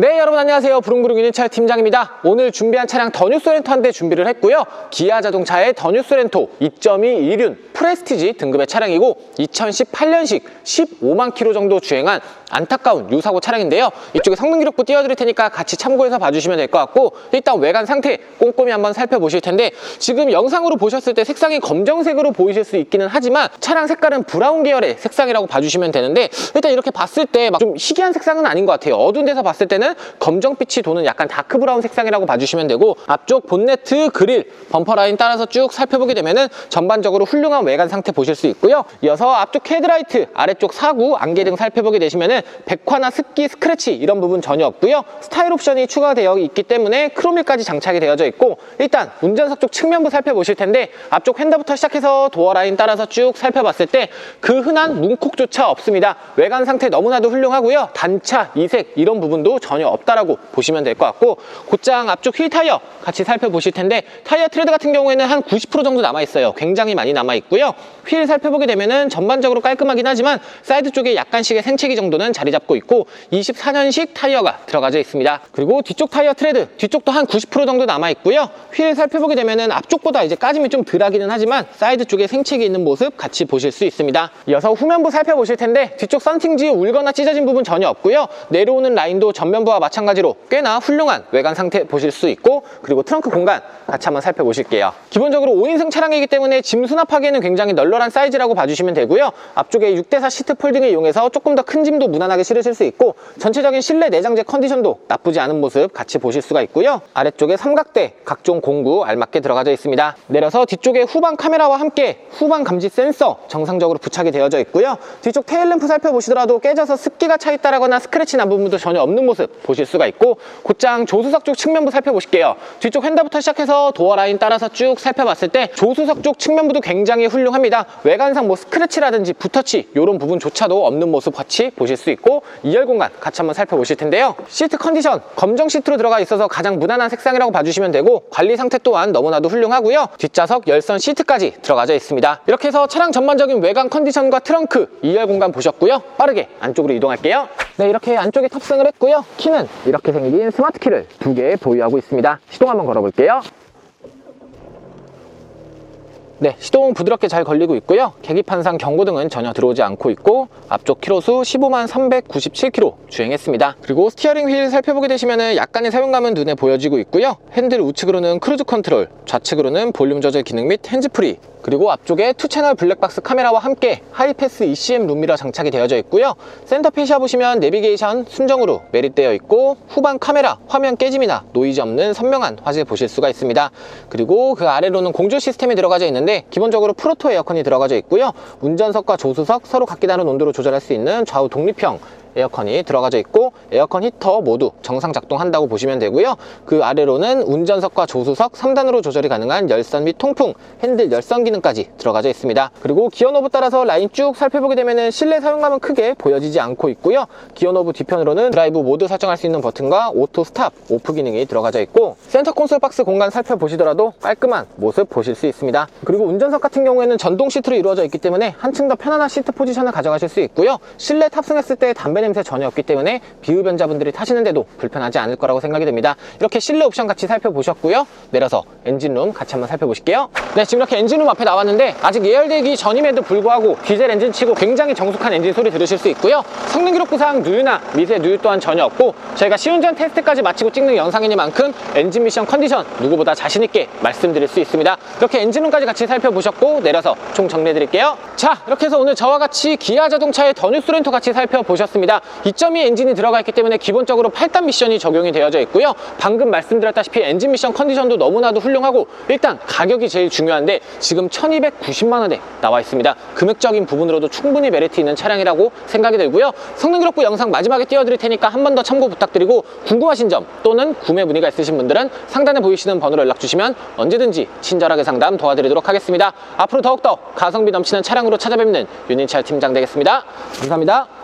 네 여러분 안녕하세요. 부릉부릉 유니차 팀장입니다. 오늘 준비한 차량 더뉴스 렌토 한대 준비를 했고요. 기아 자동차의 더뉴스 렌토 2.2 이륜 프레스티지 등급의 차량이고 2018년식 15만 킬로 정도 주행한 안타까운 유사고 차량인데요. 이쪽에 성능 기록부 띄워드릴 테니까 같이 참고해서 봐주시면 될 것 같고 일단 외관 상태 꼼꼼히 한번 살펴보실 텐데 지금 영상으로 보셨을 때 색상이 검정색으로 보이실 수 있기는 하지만 차량 색깔은 브라운 계열의 색상이라고 봐주시면 되는데 일단 이렇게 봤을 때 막 좀 희귀한 색상은 아닌 것 같아요. 어두운 데서 봤을 때는 검정빛이 도는 약간 다크 브라운 색상이라고 봐주시면 되고 앞쪽 본네트 그릴 범퍼 라인 따라서 쭉 살펴보게 되면은 전반적으로 훌륭한 외관 상태 보실 수 있고요. 이어서 앞쪽 헤드라이트 아래쪽 사구 안개등 살펴보게 되시면은 백화나 습기 스크래치 이런 부분 전혀 없고요. 스타일 옵션이 추가되어 있기 때문에 크롬일까지 장착이 되어져 있고 일단 운전석 쪽 측면부 살펴보실 텐데 앞쪽 핸더부터 시작해서 도어 라인 따라서 쭉 살펴봤을 때 그 흔한 문콕조차 없습니다. 외관 상태 너무나도 훌륭하고요. 단차 이색 이런 부분도 전혀 없다라고 보시면 될 것 같고 곧장 앞쪽 휠 타이어 같이 살펴보실 텐데 타이어 트레드 같은 경우에는 한 90% 정도 남아 있어요. 굉장히 많이 남아 있고요 휠 살펴보게 되면은 전반적으로 깔끔하긴 하지만 사이드 쪽에 약간씩의 생채기 정도는 자리 잡고 있고 24년식 타이어가 들어가져 있습니다. 그리고 뒤쪽 타이어 트레드 뒤쪽도 한 90% 정도 남아 있고요. 휠 살펴보게 되면은 앞쪽보다 이제 까짐이 좀 덜하기는 하지만 사이드 쪽에 생채기 있는 모습 같이 보실 수 있습니다. 이어서 후면부 살펴보실 텐데 뒤쪽 썬팅지 울거나 찢어진 부분 전혀 없고요. 내려오는 라인도 전면부와 마찬가지로 꽤나 훌륭한 외관 상태 보실 수 있고 그리고 트렁크 공간 같이 한번 살펴보실게요. 기본적으로 5인승 차량이기 때문에 짐 수납하기에는 굉장히 널널한 사이즈라고 봐주시면 되고요. 앞쪽에 6대4 시트 폴딩을 이용해서 조금 더 큰 짐도 무난하게 실으실 수 있고 전체적인 실내 내장재 컨디션도 나쁘지 않은 모습 같이 보실 수가 있고요. 아래쪽에 삼각대 각종 공구 알맞게 들어가져 있습니다. 내려서 뒤쪽에 후방 카메라와 함께 후방 감지 센서 정상적으로 부착이 되어져 있고요. 뒤쪽 테일램프 살펴보시더라도 깨져서 습기가 차 있다거나 스크래치 난 부분도 전혀 없는 모습 보실 수가 있고 곧장 조수석 쪽 측면부 살펴보실게요. 뒤쪽 핸더부터 시작해서 도어 라인 따라서 쭉 살펴봤을 때 조수석 쪽 측면부도 굉장히 훌륭합니다 외관상 뭐 스크래치라든지 붓터치 이런 부분조차도 없는 모습 같이 보실 수 있고 2열 공간 같이 한번 살펴보실 텐데요. 시트 컨디션 검정 시트로 들어가 있어서 가장 무난한 색상이라고 봐주시면 되고 관리 상태 또한 너무나도 훌륭하고요. 뒷좌석 열선 시트까지 들어가져 있습니다. 이렇게 해서 차량 전반적인 외관 컨디션과 트렁크 2열 공간 보셨고요. 빠르게 안쪽으로 이동할게요. 네 이렇게 안쪽에 탑승을 했고요. 키는 이렇게 생긴 스마트 키를 두 개 보유하고 있습니다. 시동 한번 걸어볼게요 네, 시동 부드럽게 잘 걸리고 있고요. 계기판상 경고등은 전혀 들어오지 않고 있고 앞쪽 키로수 15만 397km 주행했습니다. 그리고 스티어링 휠 살펴보게 되시면 약간의 사용감은 눈에 보여지고 있고요. 핸들 우측으로는 크루즈 컨트롤, 좌측으로는 볼륨 조절 기능 및 핸즈프리 그리고 앞쪽에 투채널 블랙박스 카메라와 함께 하이패스 ECM 룸미러 장착이 되어져 있고요. 센터 페시아 보시면 내비게이션 순정으로 매립되어 있고 후방 카메라, 화면 깨짐이나 노이즈 없는 선명한 화질 보실 수가 있습니다. 그리고 그 아래로는 공조 시스템이 들어가져 있는데 기본적으로 프로토 에어컨이 들어가져 있고요. 운전석과 조수석 서로 각기 다른 온도로 조절할 수 있는 좌우 독립형 에어컨이 들어가져 있고 에어컨 히터 모두 정상 작동한다고 보시면 되고요. 그 아래로는 운전석과 조수석 3단으로 조절이 가능한 열선 및 통풍 핸들 열선 기능까지 들어가져 있습니다. 그리고 기어 노브 따라서 라인 쭉 살펴보게 되면 실내 사용감은 크게 보여지지 않고 있고요. 기어 노브 뒤편으로는 드라이브 모드 설정할 수 있는 버튼과 오토 스탑 오프 기능이 들어가져 있고 센터 콘솔 박스 공간 살펴보시더라도 깔끔한 모습 보실 수 있습니다. 그리고 운전석 같은 경우에는 전동 시트로 이루어져 있기 때문에 한층 더 편안한 시트 포지션을 가져가실 수 있고요. 실내 탑승했을 때 담배 냄새 전혀 없기 때문에 비흡연자분들이 타시는데도 불편하지 않을 거라고 생각이 됩니다. 이렇게 실내 옵션 같이 살펴보셨고요. 내려서 엔진룸 같이 한번 살펴보실게요. 네 지금 이렇게 엔진룸 앞에 나왔는데 아직 예열되기 전임에도 불구하고 디젤 엔진 치고 굉장히 정숙한 엔진 소리 들으실 수 있고요. 성능 기록부상 누유나 미세 누유 또한 전혀 없고 저희가 시운전 테스트까지 마치고 찍는 영상이니만큼 엔진 미션 컨디션 누구보다 자신 있게 말씀드릴 수 있습니다. 이렇게 엔진룸까지 같이 살펴보셨고 내려서 총 정리해 드릴게요. 자 이렇게 해서 오늘 저와 같이 기아 자동차의 더 뉴스 렌토 같이 살펴보셨 습니다. 2.2 엔진이 들어가 있기 때문에 기본적으로 8단 미션이 적용이 되어져 있고요. 방금 말씀드렸다시피 엔진 미션 컨디션도 너무나도 훌륭하고 일단 가격이 제일 중요한데 지금 1290만 원에 나와 있습니다. 금액적인 부분으로도 충분히 메리트 있는 차량이라고 생각이 들고요. 성능 기록부 영상 마지막에 띄워드릴 테니까 한 번 더 참고 부탁드리고 궁금하신 점 또는 구매 문의가 있으신 분들은 상단에 보이시는 번호로 연락 주시면 언제든지 친절하게 상담 도와드리도록 하겠습니다. 앞으로 더욱더 가성비 넘치는 차량으로 찾아뵙는 윤인철 팀장 되겠습니다. 감사합니다